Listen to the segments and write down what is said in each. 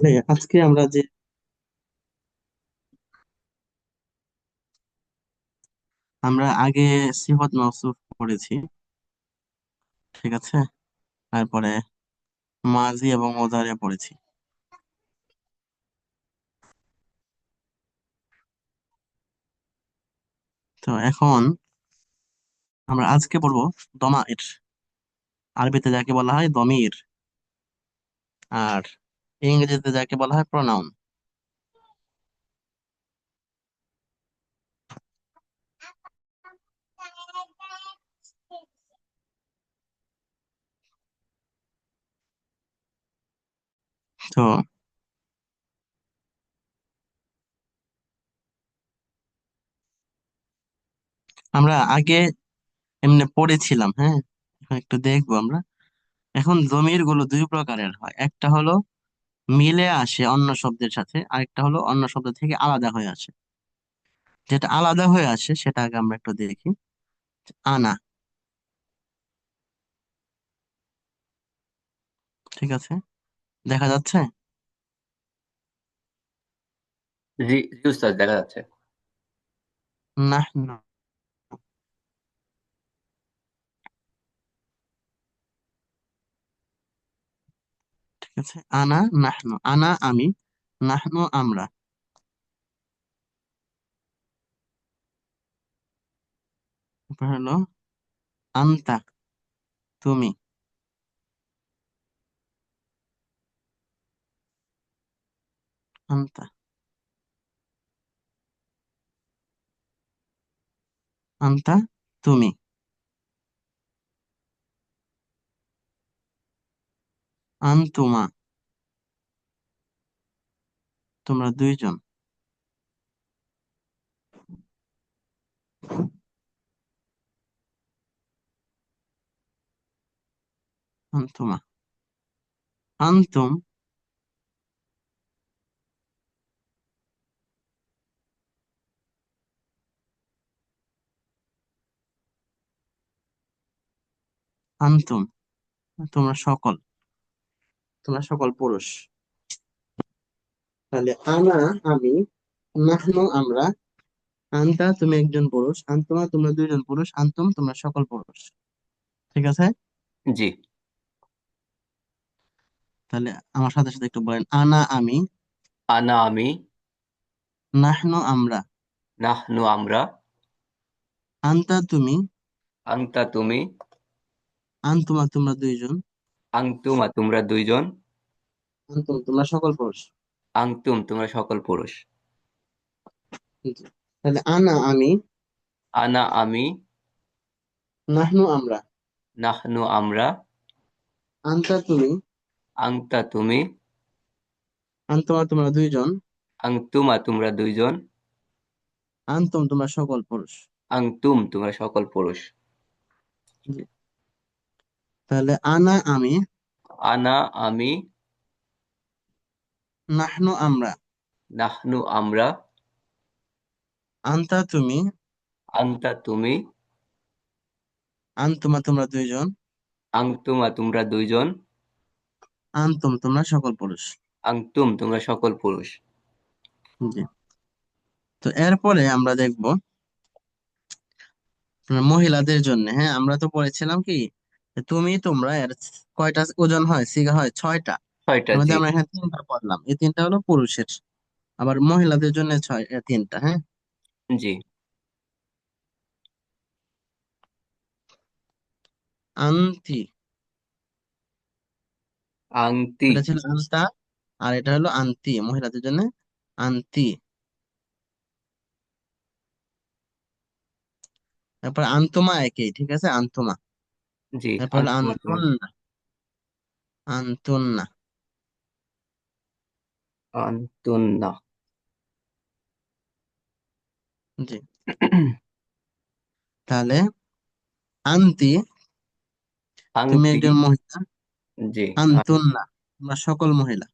তাহলে আজকে আমরা যে আমরা আগে সিফত মওসুফ পড়েছি। ঠিক আছে? তারপরে মাজি এবং মুজারে পড়েছি। তো এখন আমরা আজকে পড়ব দমাইর। আরবিতে যাকে বলা হয় দমির। আর ইংরেজিতে যাকে বলা হয় প্রনাউন তো আমরা আগে এমনি পড়েছিলাম হ্যাঁ? একটু দেখব আমরা। এখন জমিরগুলো দুই প্রকারের হয়। একটা হলো মিলে আসে অন্য শব্দের সাথে। আরেকটা হলো অন্য শব্দ থেকে আলাদা হয়ে আসে। যেটা আলাদা হয়ে আসে সেটা আগে আমরা একটু দেখি। আনা। ঠিক আছে? দেখা যাচ্ছে? জি জি দেখা যাচ্ছে। নাহনু আছে? আনা নাহনু। আনা আমি নাহনু আমরা। হলো আন্তা তুমি। আন্তা। আন্তা তুমি। আন্তুমা তোমরা দুইজন। আন্তুমা আন্তুম আন্তুম তোমরা সকল। তোমরা সকল পুরুষ। তাহলে আনা আমি নাহনু আমরা আন্তা তুমি একজন পুরুষ আন্তুমা তোমরা দুইজন পুরুষ আন্তুম তোমরা সকল পুরুষ। ঠিক আছে? জি। তাহলে আমার সাথে সাথে একটু বলেন আনা আমি। আনা আমি। নাহনু আমরা। নাহনু আমরা। আন্তা তুমি। আংতা তুমি। আন্তুমা তোমরা দুইজন। আংতুমা তোমরা দুইজন? আন্তুম তোমরা সকল পুরুষ। আংতুম তোমরা সকল পুরুষ। জি। তাহলে আনা আমি। আনা আমি। নাহনু আমরা। নাহনু আমরা। আন্তা তুমি। আংতা তুমি। আন্তুমা তোমরা দুইজন। আংতুমা তোমরা দুইজন। আন্তুম তোমরা সকল পুরুষ। আংতুম তোমরা সকল পুরুষ। জি। তাহলে আনা আমি আনা আমি নাহনু আমরা। নাহনু আমরা আন্তা তুমি আংতা তুমি আন্তুমা তোমরা দুইজন আংতুমা তোমরা দুইজন আন্তুম তোমরা সকল পুরুষ। আংতুম তোমরা সকল পুরুষ। জি। তো এরপরে আমরা দেখব মহিলাদের জন্য। হ্যাঁ আমরা তো পড়েছিলাম কি? তুমি তোমরা এর কয়টা ওজন হয়? সিগা হয় ছয়টা। ছয়টা মধ্যে আমরা এখানে তিনটা পড়লাম। এই তিনটা হলো পুরুষের। আবার মহিলাদের জন্য ছয় তিনটা হ্যাঁ? জি। আন্তি আংতি এটা ছিল আন্তা আর এটা হলো আন্তি মহিলাদের জন্য আন্তি তারপর আন্তমা একই ঠিক আছে? আন্তুমা। জি তারপর আন্তুন্না আন্তুন্না আন্তুন্না জি। তাহলে আন্তি তুমি একজন মহিলা। জি। আন্তুন্না তোমরা সকল মহিলা।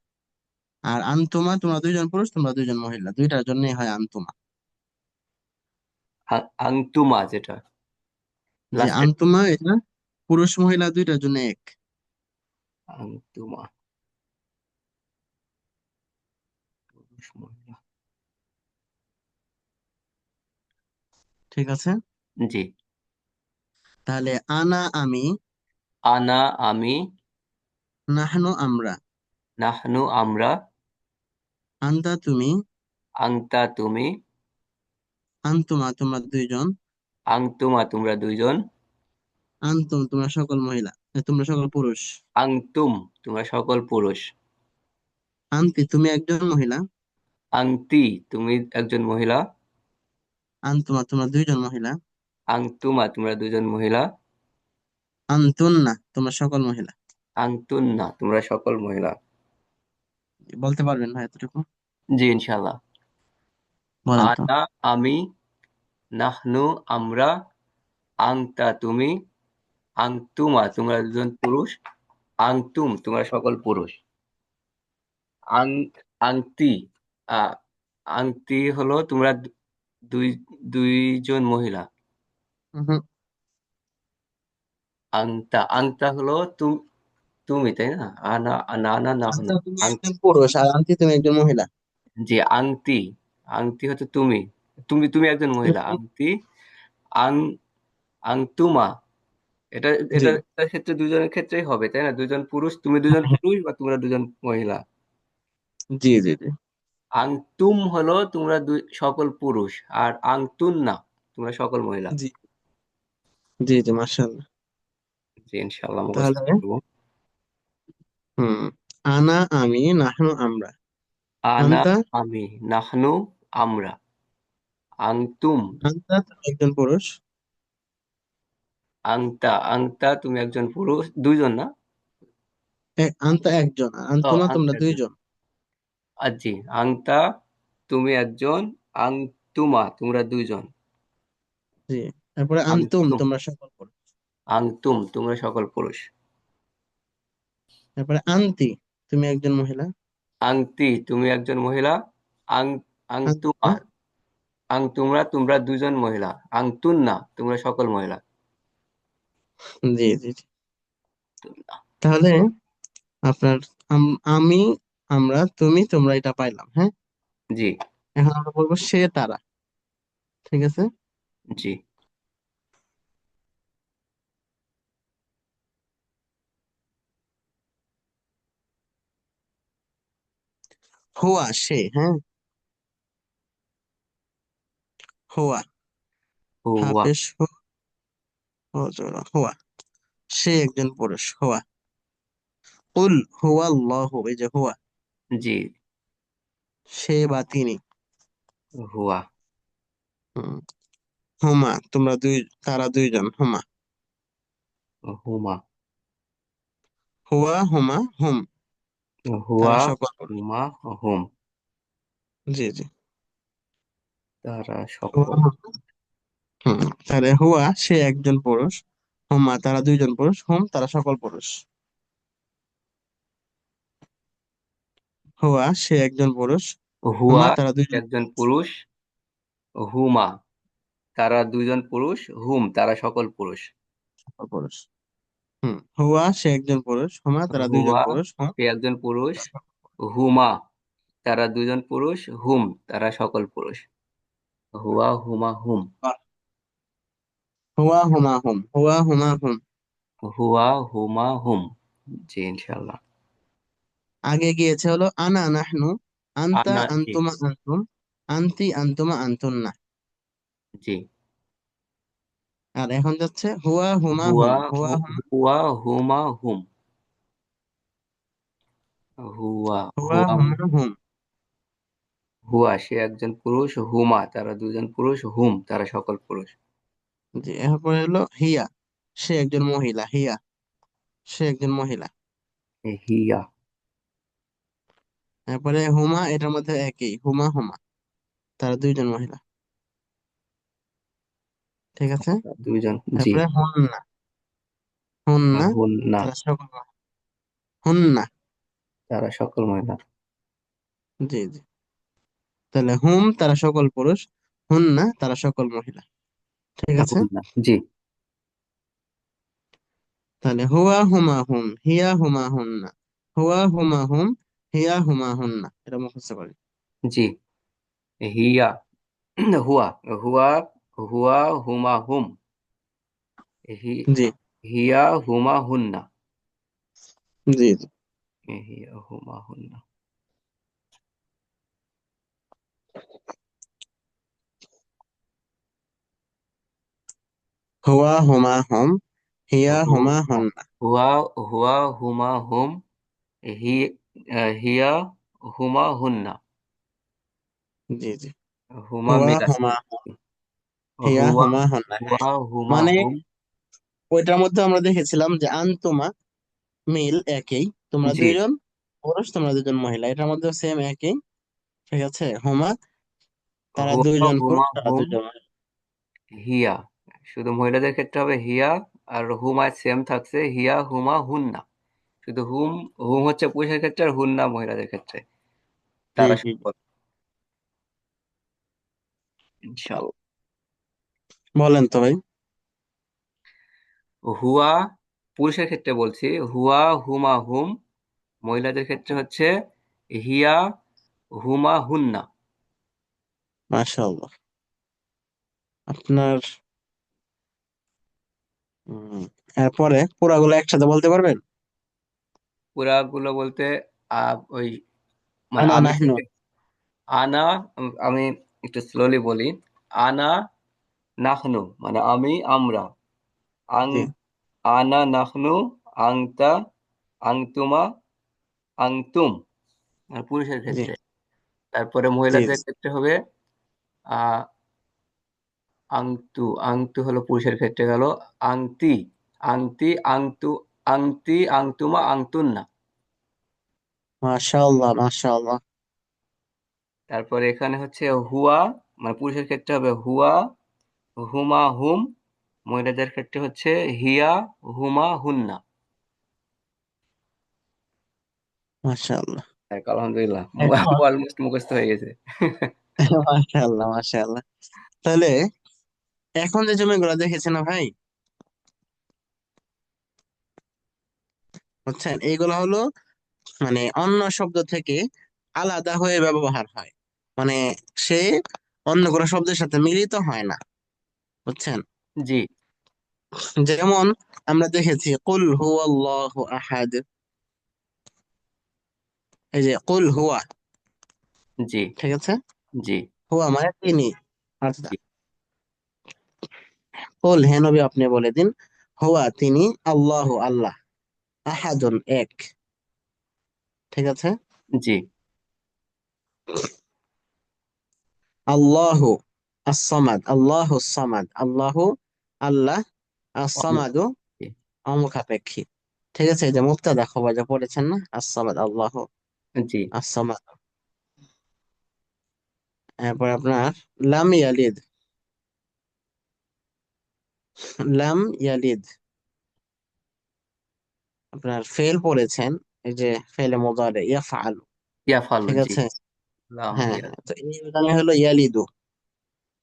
আর আন্তুমা তোমরা দুইজন পুরুষ তোমরা দুইজন মহিলা। দুইটার জন্যই হয় আন্তুমা। আ- আংতুমা যেটা। আন্তুমা এটা পুরুষ মহিলা দুইটার জন্য এক। আংতুমা পুরুষ মহিলা। ঠিক আছে? জি। তাহলে আনা আমি। আনা আমি। নাহনু আমরা। নাহনু আমরা। আন্তা তুমি। আংতা তুমি। আন্তুমা তোমরা দুইজন। আংতুমা তোমরা দুইজন। আন্তুম তোমরা সকল মহিলা তোমরা সকল পুরুষ। আংতুম তোমরা সকল পুরুষ। আন্তি তুমি একজন মহিলা? আংতি তুমি একজন মহিলা। আন্তুমা তোমরা দুইজন মহিলা? আংতুমা তোমরা দুজন মহিলা। আন্তুন্না তোমরা সকল মহিলা? আংতুন্না তোমরা সকল মহিলা। বলতে পারবেন ভাই এতটুকু? জি তো। আনা আমি নাহনু আমরা আংতা তুমি। আংতুমা তোমরা দুজন পুরুষ। আংতুম তোমরা সকল পুরুষ। আং আংতি আংতি হলো তোমরা দুই দুইজন মহিলা। আংতা আংতা হলো তুমি তুমি তাই না? আনা না না পুরুষ আর আন্তি তুমি একজন মহিলা। যে আংতি আংতি হচ্ছে তুমি। তুমি তুমি একজন মহিলা। আংতি আং আংতুমা এটা এটা ক্ষেত্রে দুজনের ক্ষেত্রেই হবে তাই না? দুজন পুরুষ তুমি দুজন পুরুষ বা তোমরা দুজন মহিলা। জি জি জি। আংতুম হলো তোমরা দুই সকল পুরুষ আর আংতুন না তোমরা সকল মহিলা। জি। জি জি মাশাআল্লাহ। জি ইনশাআল্লাহ তাহলে হুম আনা আমি নাহনু আমরা। আনা আন্তা? আমি নাহনু আমরা। আংতুম। আন্তা একজন পুরুষ। আংতা আংতা তুমি একজন পুরুষ দুইজন না? আন্তা একজন আংতা তোমরা দুইজন? জি আংতা তুমি একজন আংতুমা তোমরা দুইজন। জি তারপরে আন্তুম আংতুম তোমরা সকল পুরুষ। আংতুম তোমরা সকল পুরুষ। তারপরে আন্তি তুমি একজন মহিলা? আংতি তুমি একজন মহিলা। আং আংতুমা আন্তুমা আং তোমরা তোমরা দুজন মহিলা আংতুন্না তোমরা সকল মহিলা। জি জি জি। তাহলে আপনার আমি আমরা তুমি তোমরা এটা পাইলাম হ্যাঁ? জি। এখন আমরা বলব সে তারা ঠিক আছে? জি। হুয়া সে হ্যাঁ? হুয়া। হুয়া। হাফেজ হুয়া। সে একজন পুরুষ হুয়া। কুল হুয়া আল্লাহ এই যে হুয়া। জি। সে বা তিনি। হুয়া। হুম। হুমা তোমরা দুই তারা দুইজন হুমা। হুমা। হুয়া হুমা হুম। হুয়া হুমা হুম। জি জি। তারা সকল। তাহলে হুয়া সে একজন পুরুষ হুমা তারা দুইজন পুরুষ হুম তারা সকল পুরুষ। হুয়া সে একজন পুরুষ হুয়া হুমা তারা দুইজন একজন পুরুষ হুমা তারা দুজন পুরুষ হুম তারা সকল পুরুষ। সকল পুরুষ। হুম হুয়া সে একজন পুরুষ হুমা তারা দুইজন হুয়া পুরুষ হুম। সে একজন পুরুষ হুমা তারা দুজন পুরুষ হুম তারা সকল পুরুষ। হুয়া হুমা হুম। হুয়া হুমা হুম হুয়া হুমা হুম। হুয়া হুমা হুম জি ইনশাল্লাহ আগে গিয়েছে হলো আনা নাহনু আন্তা আনা জি। আন্তুমা আন্তুম আন্তি আন্তুমা আন্তুন্না। জি। আর এখন যাচ্ছে হুয়া হুমা হুয়া হুম হুয়া হু- হুমা। হুয়া হুমা হুম। হুয়া হুয়া হুয়া হুমা। হুম। হুয়া সে একজন পুরুষ হুমা তারা দুজন পুরুষ হুম তারা সকল পুরুষ। জি এরপরে হলো হিয়া। সে একজন মহিলা হিয়া। সে একজন মহিলা। হিয়া। এরপরে হুমা এটার মধ্যে একই হুমা হুমা। তারা দুইজন মহিলা। ঠিক আছে? দুইজন জি। তারপরে হুন্না। হুন্না হুন না তারা সকল মহিলা। হুন্না। তারা সকল মহিলা। জি জি। তাহলে হুম তারা সকল পুরুষ। হুন্না তারা সকল মহিলা। ঠিক আছে? জি। তাহলে হুয়া হুমা হুম হিয়া হুমা হুন্না হুয়া হুমা হুম হিয়া হুমা হুন্না এটা মুখস্থ করি জি। হিয়া হুয়া হুয়া হুয়া হুমা হুম। জি। হিয়া হুমা হুন্না জি জি। হিয়া হুমা হুন্না হুয়া হুমা হুম হিয়া হুমা হুন্না হুয়া হুয়া হুমা হুম হি হিয়া হুমা হুন্না। জি জি। হুমা হুয়া মিল। হুমা হুম হিয়া হুয়া হুমা হুন্না। হ্যাঁ হুমা মানে হুম। ওইটার মধ্যে আমরা দেখেছিলাম যে আনতুমা মিল একই তোমরা জি। দুইজন পুরুষ তোমরা দুজন মহিলা। এটার মধ্যে সেম একই। ঠিক আছে? হুমা তারা হুয়া দুইজন হুমা পুরুষ তারা হুম। দুইজন মহিলা। হিয়া। শুধু মহিলাদের ক্ষেত্রে হবে হিয়া আর হুমা সেম থাকছে হিয়া হুমা হুন্না। শুধু হুম হুম হচ্ছে পুরুষের ক্ষেত্রে আর হুন্না মহিলাদের ক্ষেত্রে। তারা জি জি। ইনশাআল্লাহ বলেন তো ভাই। হুয়া পুরুষের ক্ষেত্রে বলছি হুয়া হুমা হুম মহিলাদের ক্ষেত্রে হচ্ছে হিয়া হুমা হুন্না। মাশাআল্লাহ। আপনার এরপরে পুরাগুলো একসাথে বলতে পারবেন? পুরা গুলো বলতে ওই মানে আনা আমি নাহনু আনা আমি একটু স্লোলি বলি। আনা নাহনু মানে আমি আমরা। আং জি। আনা নাহনু আংতা আংতুমা আংতুম। আর পুরুষের জি। ক্ষেত্রে। তারপরে মহিলাদের ক্ষেত্রে হবে আহ আংতু আংতু হলো পুরুষের ক্ষেত্রে গেল আংতি আংতি আংতু আংতি আংতুমা আংতুন্না। মাশাআল্লাহ মাশাআল্লাহ। তারপরে এখানে হচ্ছে হুয়া মানে পুরুষের ক্ষেত্রে হবে হুয়া হুমা হুম। মহিলাদের ক্ষেত্রে হচ্ছে হিয়া হুমা হুন্না। মাশাআল্লাহ। আলহামদুলিল্লাহ। অলমোস্ট মুখস্থ হয়ে গেছে। মাশাআল্লাহ মাশাআল্লাহ। তাহলে এখন যে জমিগুলো দেখেছেন না ভাই? বুঝছেন? এইগুলো হলো মানে অন্য শব্দ থেকে আলাদা হয়ে ব্যবহার হয়। মানে সে অন্য কোনো শব্দের সাথে মিলিত হয় না। বুঝছেন? জি। যেমন আমরা দেখেছি কুল হুয়াল্লাহু আহাদ। এই যে কুল হুয়া। জি। ঠিক আছে? জি। হুয়া মানে তিনি। জি। কুল হে নবী আপনি বলে দিন হুয়া তিনি আল্লাহু আল্লাহ আহাদুন এক। ঠিক আছে? জি। আল্লাহু আল্লাহু সামাদ আল্লাহু আল্লাহ অমুখাপেক্ষী। ঠিক আছে? যে মুক্তাদা খবর যা পড়েছেন না as-সামাদ আল্লাহু জি। as-সামাদ এরপর আপনার লাম ইয়ালিদ লাম ইয়ালিদ। আপনার ফেল পড়েছেন এই যে ফেলে মুদারে ইয়াফআলু। ইয়াফালু ঠিক জি। আছে? লাম হ্যাঁ তো উদাহরণে হলো ইয়ালিদু।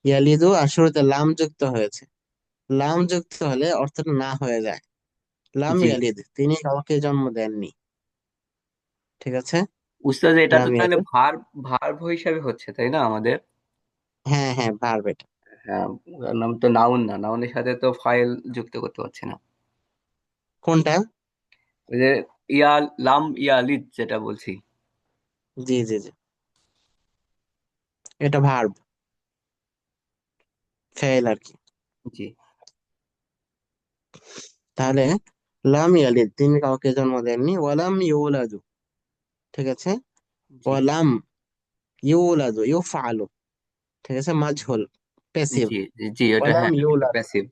ইয়ালিদু আর শুরুতে লাম যুক্ত হয়েছে। লাম যুক্ত হলে অর্থটা না হয়ে যায়। লাম ইয়ালিদ তিনি কাউকে জন্ম দেননি। ঠিক আছে? উস্তাদ এটা তো তাহলে ইয়ালিদ। ভার ভার্ব হিসাবে হচ্ছে তাই না আমাদের? হ্যাঁ হ্যাঁ ভার্ব এটা। হ্যাঁ নাম তো নাউন না। নাউনের সাথে তো ফাইল যুক্ত করতে পারছি না। কোনটা? ওই যে ইয়া লাম ইয়ালিদ যেটা বলছি। জি জি জি। এটা ভার্ব ফেল আর কি। জি। তাহলে লাম ইয়ালিদ তিনি কাউকে জন্ম দেননি। ওয়ালাম ইউলাদু ঠিক আছে? ওয়ালাম ইউলাদু ইউফআলু ঠিক আছে? মাজহুল। প্যাসিভ জি জি ওটা হ্যাঁ ইউলাদ প্যাসিভ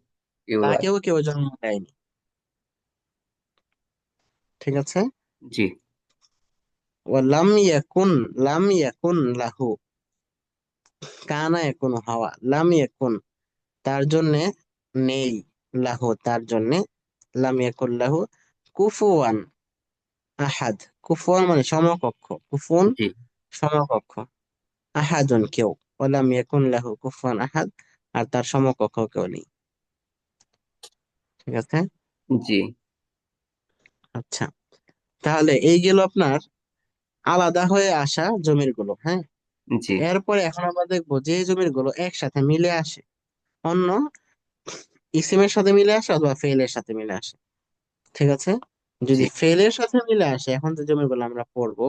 ইউলাদ তাকেও কেউ জন্ম দেয়নি ঠিক আছে জি ওয়ালাম ইয়াকুন লাম ইয়াকুন লাহু কানা ইয়াকুন হাওয়া লাম ইয়াকুন তার জন্যে নেই লাহু তার জন্যে লাম ইয়াকুন লাহু কুফুয়ান আহাদ কুফুয়ান মানে সমকক্ষ কুফুন সমকক্ষ আহাদুন কেউ ওয়ালাম ইয়াকুন লাহু কুফুয়ান আহাদ আর তার সমকক্ষ কেউ নেই। ঠিক আছে? জি। আচ্ছা তাহলে এই গেল আপনার আলাদা হয়ে আসা জমিরগুলো হ্যাঁ? জি। এরপরে এখন আমরা দেখব যে জমিরগুলো একসাথে মিলে আসে। অন্য ইসিমের সাথে মিলে আসে অথবা ফেলের সাথে মিলে আসে। ঠিক আছে? যদি ফেলের সাথে মিলে আসে এখন যে জমিগুলো আমরা পড়ব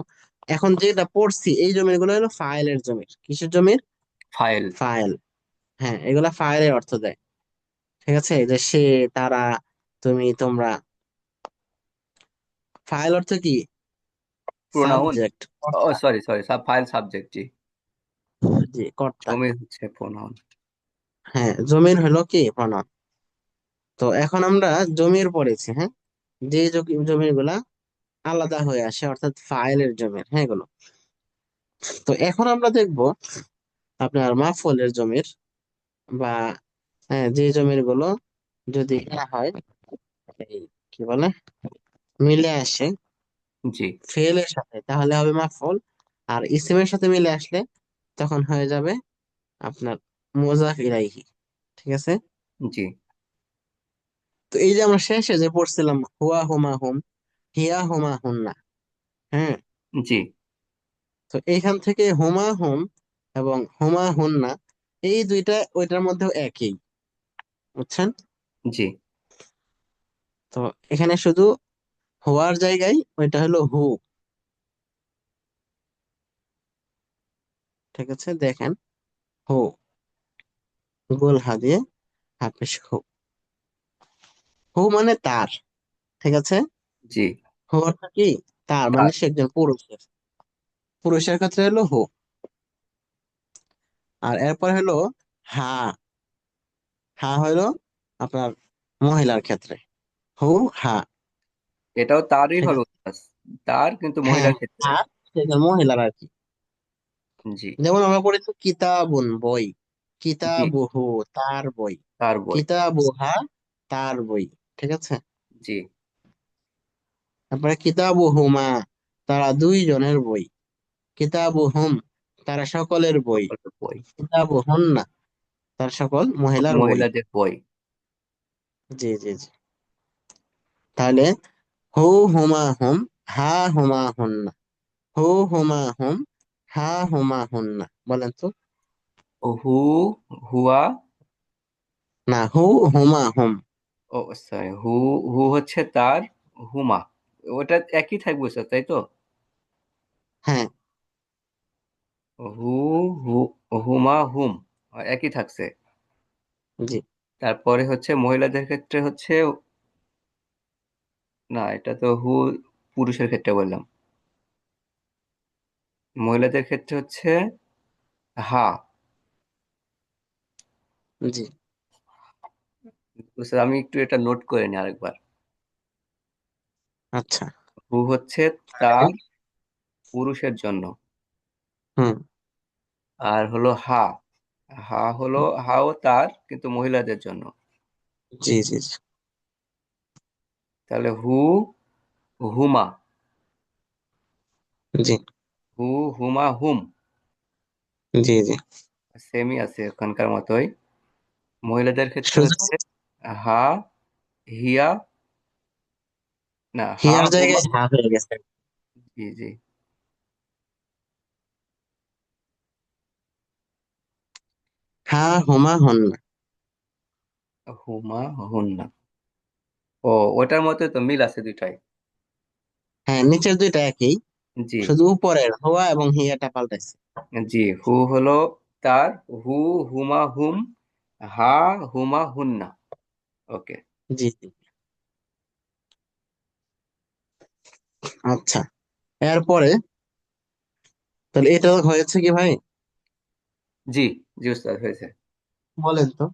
এখন যেটা পড়ছি এই জমিগুলো হলো ফাইলের জমির। কিসের জমির? ফাইল। ফাইল। হ্যাঁ এগুলা ফাইলের অর্থ দেয়। ঠিক আছে? যে সে তারা তুমি তোমরা। ফাইল অর্থ কি? প্রোনাউন? সাবজেক্ট। ও sorry sorry sub file subject জি। জি কর্তা। জমির হচ্ছে প্রোনাউন। হ্যাঁ জমির হলো কি? প্রণাম তো এখন আমরা জমির পড়েছি হ্যাঁ? যে জমিরগুলা আলাদা হয়ে আসে অর্থাৎ ফাইলের জমির হ্যাঁ এগুলো। তো এখন আমরা দেখব আপনার মাফলের জমির বা হ্যাঁ, যে জমিরগুলো যদি হয় এই কি বলে মিলে আসে জি। ফেলের সাথে তাহলে হবে মাফল। আর ইসিমের সাথে মিলে আসলে তখন হয়ে যাবে আপনার মোজাফ ইলাইহি ঠিক আছে? জি। তো এই যে আমরা শেষে যে পড়ছিলাম হুয়া হুমা হুম হিয়া হুমা হুন্না হ্যাঁ? জি। তো এইখান থেকে হুমা হুম এবং হুমা হুন্না এই দুইটা ওইটার মধ্যেও একই। বুঝছেন? জি। তো এখানে শুধু হওয়ার জায়গায় ওইটা হলো হু। ঠিক আছে দেখেন। হু। গোল হা দিয়ে হাফেশ হু। হু মানে তার ঠিক আছে? জি। হু অর্থ কি? তার মানে সে একজন পুরুষের। পুরুষের ক্ষেত্রে হলো হু। আর এরপর হলো হা। হা হলো আপনার মহিলার ক্ষেত্রে। হু হা। এটাও তারই উস্তাদ। তার কিন্তু হ্যাঁ মহিলার ক্ষেত্রে। মহিলার আর কি। জি। যেমন আমরা পড়েছি কিতাবুন বই। কিতাবুহু তার বই। তার বই। কিতাবুহা তার বই। ঠিক আছে? জি। তারপরে কিতাবুহুমা তারা দুইজনের বই। কিতাবুহুম তারা সকলের বই। বই। না তার সকল মহিলার বই। মহিলাদের বই। জি জি জি। তাহলে হু হুমা হুম হা হুমা হুন্না হু হুমা হুম হা হুমা হুন্না বলেন তো। হু হুয়া? না হু হুমা হুম। ও সরি হু হু হচ্ছে তার হুমা। ওটা একই থাকবে স্যার তাই তো? হ্যাঁ। হু হু হুমা হুম একই থাকছে। জি। তারপরে হচ্ছে মহিলাদের ক্ষেত্রে হচ্ছে না এটা তো হু পুরুষের ক্ষেত্রে বললাম। মহিলাদের ক্ষেত্রে হচ্ছে হা। জি। স্যার আমি একটু এটা নোট করে নিই আরেকবার। আচ্ছা। হু হচ্ছে তার পুরুষের জন্য। হুম। আর হলো হা। হা হলো হাও তার কিন্তু মহিলাদের জন্য। জি জি জি। তাহলে হু হুমা। জি। হু হুমা হুম। জি জি। সেমই আছে ওখানকার মতোই। মহিলাদের ক্ষেত্রে হচ্ছে হা হিয়া না হা হিয়ার জায়গায় হা হয়ে গেছে। জি জি। হা হুমা হন্না। হুমা হুন্না। ও ওটার মধ্যে তো মিল আছে দুইটাই। হ্যাঁ নিচের দুইটা একই। জি। শুধু উপরের হওয়া এবং হিয়াটা পাল্টাইছে। জি হু হলো তার হু হুমা হুম হা হুমা হুন্না। ওকে। জি জি। আচ্ছা এরপরে তাহলে এটা হয়েছে কি ভাই? জি। জি উস্তাদ হয়েছে বলেন তো।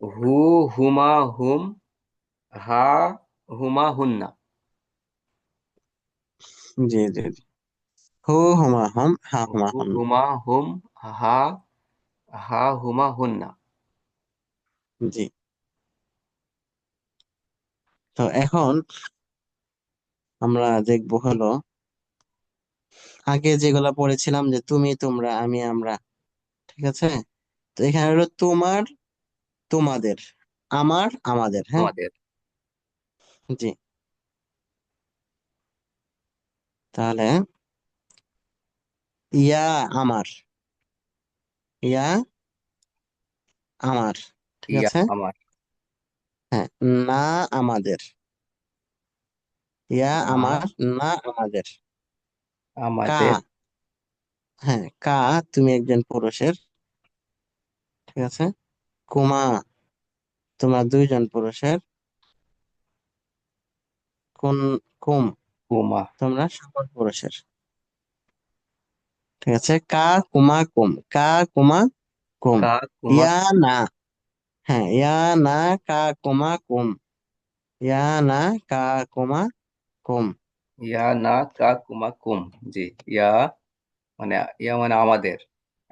হু হুমা হুম হা হুমা হুন্না। জি জি জি। হু হুমা হুম হা হুমা হু হন্না। হুমা হুম হা হা হুমা হুন্না। জি। তো এখন আমরা দেখব হলো আগে যেগুলা পড়েছিলাম যে তুমি তোমরা আমি আমরা ঠিক আছে? তো এখানে হলো তোমার তোমাদের আমার আমাদের হ্যাঁ? আমাদের জি। তাহলে ইয়া আমার। ইয়া আমার ঠিক ইয়া আছে? আমার। হ্যাঁ না আমাদের। ইয়া আমার না আমাদের। কা। আমাদের হ্যাঁ কা তুমি একজন পুরুষের। ঠিক আছে? কুমা তোমরা দুইজন পুরুষের কোন কুম কুমা। তোমরা সকল পুরুষের। ঠিক আছে? কা কুমা কুম। কা কুমা কুম। ইয়া না। হ্যাঁ ইয়া না কা কুমা কুম। ইয়া না কা কুমা কুম। ইয়া না কা কুমা কুম। জি ইয়া মানে ইয়া মানে আমাদের।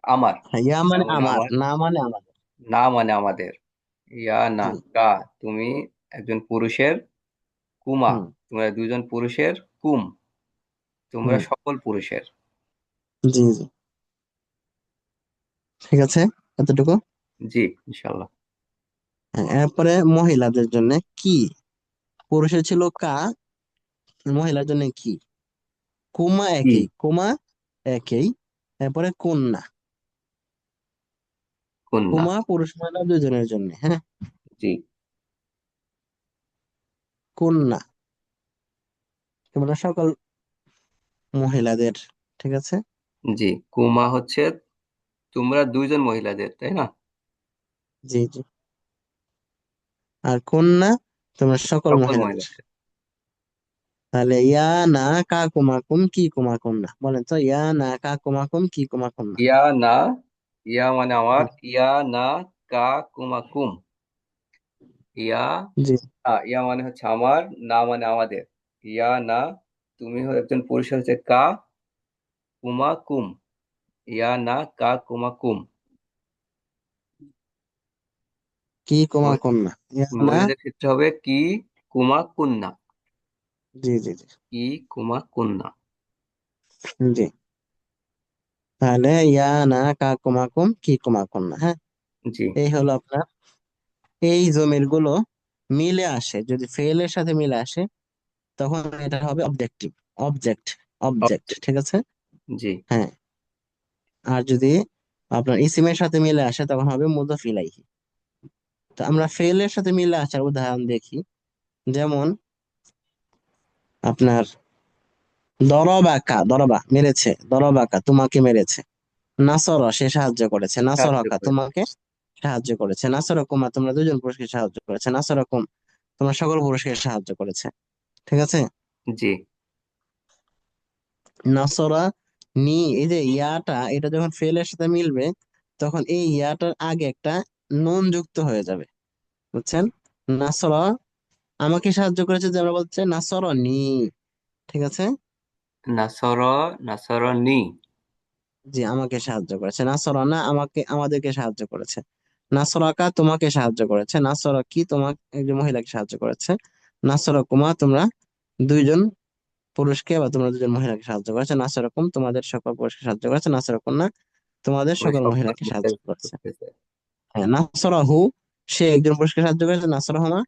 আমার। ইয়া মানে আমার না মানে আমাদের। না মানে আমাদের। ইয়া না কা তুমি একজন পুরুষের কুমা। তোমরা দুজন পুরুষের কুম। তোমরা সকল পুরুষের। জি জি। ঠিক আছে এতটুকু? জি ইনশাল্লাহ হ্যাঁ, এরপরে মহিলাদের জন্য কি? পুরুষের ছিল কা মহিলার জন্য কি? কুমা একই কুমা একই। এরপরে কন্যা। কন্যা। কুমা পুরুষ মহিলা দুজনের জন্য হ্যাঁ? জি। কন্যা। তোমরা সকল মহিলাদের ঠিক আছে? জি কুমা হচ্ছে তোমরা দুইজন মহিলাদের তাই না? জি জি। আর কন্যা তোমরা সকল সকল মহিলাদের। তাহলে ইয়া না কা কুমা কি কুমা কন্যা? বলেন তো ইয়া না কা কুমা কুম কি কুমা কন্যা? ইয়া না ইয়া মানে আমার ইয়া না কা কুমা কুম। ইয়া জি। আ, ইয়া মানে হচ্ছে আমার না মানে আমাদের। ইয়া না তুমি হ- একজন পুরুষ হচ্ছে কা কুমা কুম। ইয়া না কা কুমা কুম। কি কুমা মহি- কন্যা ইয়া না মহিলাদের ক্ষেত্রে হবে কি কুমা কুন্না। জি জি জি। কি কুমা কুন্না। জি। তাহলে ইয়া না কা কুমা কুম কি কুমা কন্যা হ্যাঁ? জি। এই হলো আপনার এই জমিরগুলো মিলে আসে যদি ফেলের সাথে মিলে আসে তখন এটা হবে অবজেক্টিভ অবজেক্ট অবজেক্ট অবজেক্ট ঠিক আছে? জি। হ্যাঁ। আর যদি আপনার ইসিমের সাথে মিলে আসে তখন হবে মুদাফ ইলাইহি তো আমরা ফেলের সাথে মিলে আসার উদাহরণ দেখি। যেমন আপনার দরবাকা দরবা মেরেছে দরবাকা তোমাকে মেরেছে। নাসর সে সাহায্য করেছে নাসরকা করে তোমাকে সাহায্য করেছে। নাসরকুমা তোমরা দুজন পুরুষকে সাহায্য করেছে। নাসরকুম তোমরা সকল পুরুষকে সাহায্য করেছে। ঠিক আছে? জি। নাসরা নি এই যে ইয়াটা এটা যখন ফেলের সাথে মিলবে তখন এই ইয়াটার আগে একটা নুন যুক্ত হয়ে যাবে। বুঝছেন? নাসরা আমাকে সাহায্য করেছে যে আমরা বলছে নাসর নি ঠিক আছে? নাসর নাসর নি জি আমাকে সাহায্য করেছে। নাসরা না আমাকে আমাদেরকে সাহায্য করেছে। নাসরাকা তোমাকে সাহায্য করেছে। নাসরা কি তোমাকে একজন মহিলাকে সাহায্য করেছে? নাসরা কুমা তোমরা দুইজন পুরুষকে বা তোমরা দুজন মহিলাকে সাহায্য করেছে। নাসরাকুম তোমাদের সকল পুরুষকে সাহায্য করেছে। নাসরাকুম না তোমাদের সকল মহিলাকে সাহায্য করেছে। হ্যাঁ নাসরাহু সে একজন পুরুষকে সাহায্য করেছে। নাসরাহুমা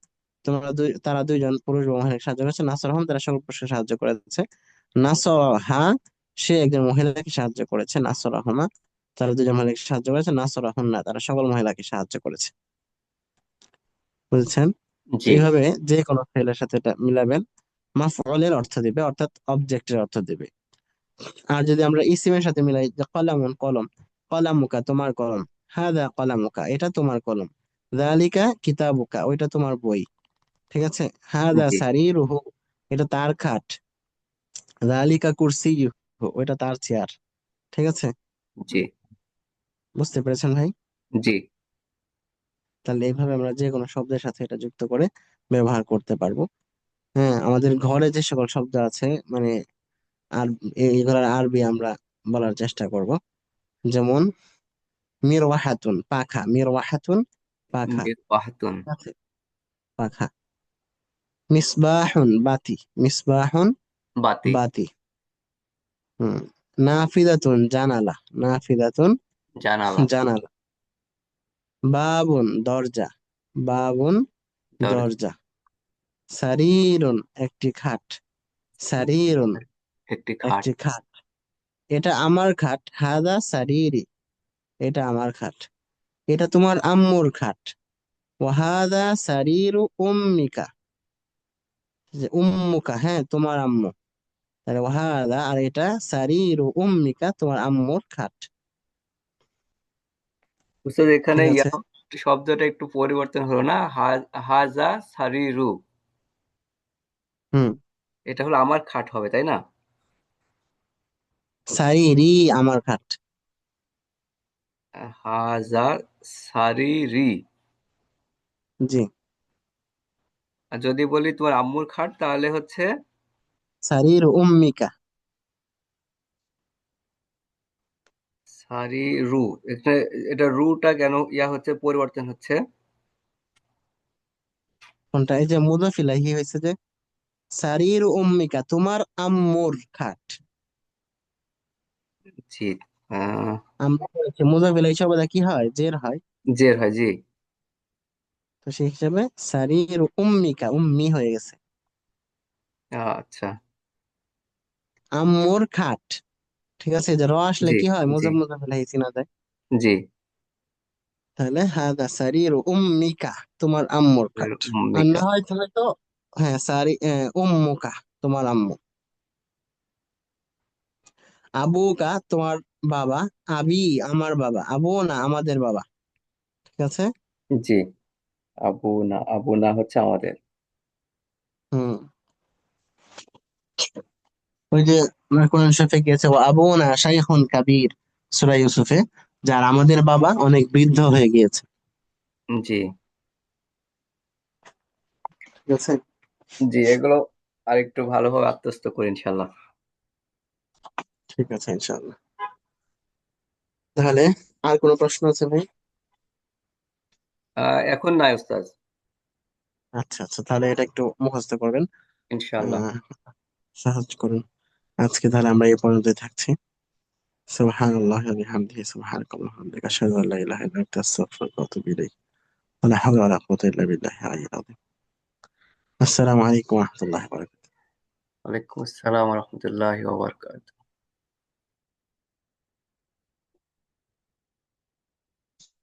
তোমরা দুই তারা দুইজন পুরুষ বা মহিলাকে সাহায্য করেছে। নাসরাহুম তারা সকল পুরুষকে সাহায্য করেছে। নাসরাহা সে একজন মহিলাকে সাহায্য করেছে নাসরাহুমা তারা দুজন মহিলাকে সাহায্য করেছে নাসরাহুন্না তারা সকল মহিলাকে সাহায্য করেছে। বুঝছেন? এইভাবে যে কোনো ফেলের সাথে এটা মিলাবেন। মাফউলের অর্থ দিবে অর্থাৎ অবজেক্টের অর্থ দিবে। আর যদি আমরা ইসিমের সাথে মিলাই যে কলামুন কলম। কলামুকা তোমার কলম। হাদা কলামুকা এটা তোমার কলম। যালিকা কিতাবুকা ওইটা তোমার বই। ঠিক আছে? হাদা সারিরুহু এটা তার খাট। যালিকা কুরসিয়ুহু ওইটা তার চেয়ার ঠিক আছে? জি। বুঝতে পেরেছেন ভাই? জি। তাহলে এইভাবে আমরা যে কোনো শব্দের সাথে এটা যুক্ত করে ব্যবহার করতে পারব। হ্যাঁ আমাদের ঘরে যে সকল শব্দ আছে মানে আর এইগুলোর আরবি আমরা বলার চেষ্টা করব। যেমন মিরওয়াহাতুন পাখা মিরওয়াহাতুন পাখা। মিরওয়াহাতুন। পাখা। মিসবাহুন বাতি মিসবাহুন বাতি। বাতি। হুম নাফিদাতুন জানালা নাফিদাতুন জানালা। জানালা। বাবুন দরজা বাবুন দরজা। সারিরুন একটি খাট। সারিরুন একটি খাট। একটি খাট। এটা আমার খাট। হাদা সারিরি। এটা আমার খাট। এটা তোমার আম্মুর খাট। ওয়াহাদা সারিরু উম্মিকা। যে উম্মুকা হ্যাঁ তোমার আম্মু। তাহলে ওয়াহাদা আর এটা সারিরু উম্মিকা তোমার আম্মুর খাট। উস্তাদ এখানে শব্দটা একটু পরিবর্তন হলো না? হাজা সারিরু। হুম। এটা হলো আমার খাট হবে তাই না? সারিরি আমার খাট। হাজা সারিরি। জি। আর যদি বলি তোমার আম্মুর খাট তাহলে হচ্ছে সারিরু উম্মিকা সারিরু এখানে এটা রুটা কেন ইয়া হচ্ছে পরিবর্তন হচ্ছে? কোনটা? এই যে মুদাফ ইলাইহি হয়েছে যে সারিরু উম্মিকা তোমার আম্মুর খাট। জি আমরা বলেছি মুদাফ ইলাইহি সর্বদা কি হয়? জের হয়। জের হয় জি। তো সেই হিসাবে সারিরু উম্মিকা উম্মি হয়ে গেছে। আচ্ছা। আম্মুর খাট। ঠিক আছে? যে র আসলে জি কি হয়? জি। মুজাফ মুজাফ ইলাইহি চিনা যায় জি। তাহলে হাদা সারিরু উম্মিকা তোমার আম্মুর খাট। আর না হয় তাহলে তো হ্যাঁ সারি আহ, উম্মুকা তোমার আম্মু। আবুকা তোমার বাবা। আবি আমার বাবা। আবু না আমাদের বাবা। ঠিক আছে? জি। আবু না আবু না হচ্ছে আমাদের। হুম। ওই যে কোরআন শরীফে গিয়েছে ও আবু না শাইখুন কাবীর সূরা ইউসুফে যার আমাদের বাবা অনেক বৃদ্ধ হয়ে গিয়েছে। জি। ঠিক আছে? জি এগুলো আরেকটু ভালোভাবে আত্মস্থ করি ইনশাল্লাহ ঠিক আছে ইনশাআল্লাহ। তাহলে আর কোনো প্রশ্ন আছে ভাই? এখন নাই ওস্তাদ আচ্ছা আচ্ছা তাহলে এটা একটু মুখস্থ করবেন। ইনশাল্লাহ সাহায্য করুন। আজকে তাহলে আমরা এই পর্যন্তই থাকছি সুবহানাল্লাহি ওয়া বিহামদিহি সুবহানাকাল্লাহুম্মা ওয়া বিহামদিকা আশহাদু আল্লা ইলাহা ইল্লা আনতা আস্তাগফিরুকা ওয়া আতুবু ইলাইক ওয়া লা হাওলা ওয়া লা কুওয়াতা ইল্লা বিল্লাহিল আলিয়্যিল আযীম আসসালামু আলাইকুম ওয়া রাহমাতুল্লাহি ওয়া বারাকাতুহু ওয়ালাইকুম আসসালাম রহমতুল্লাহ ওবরকাত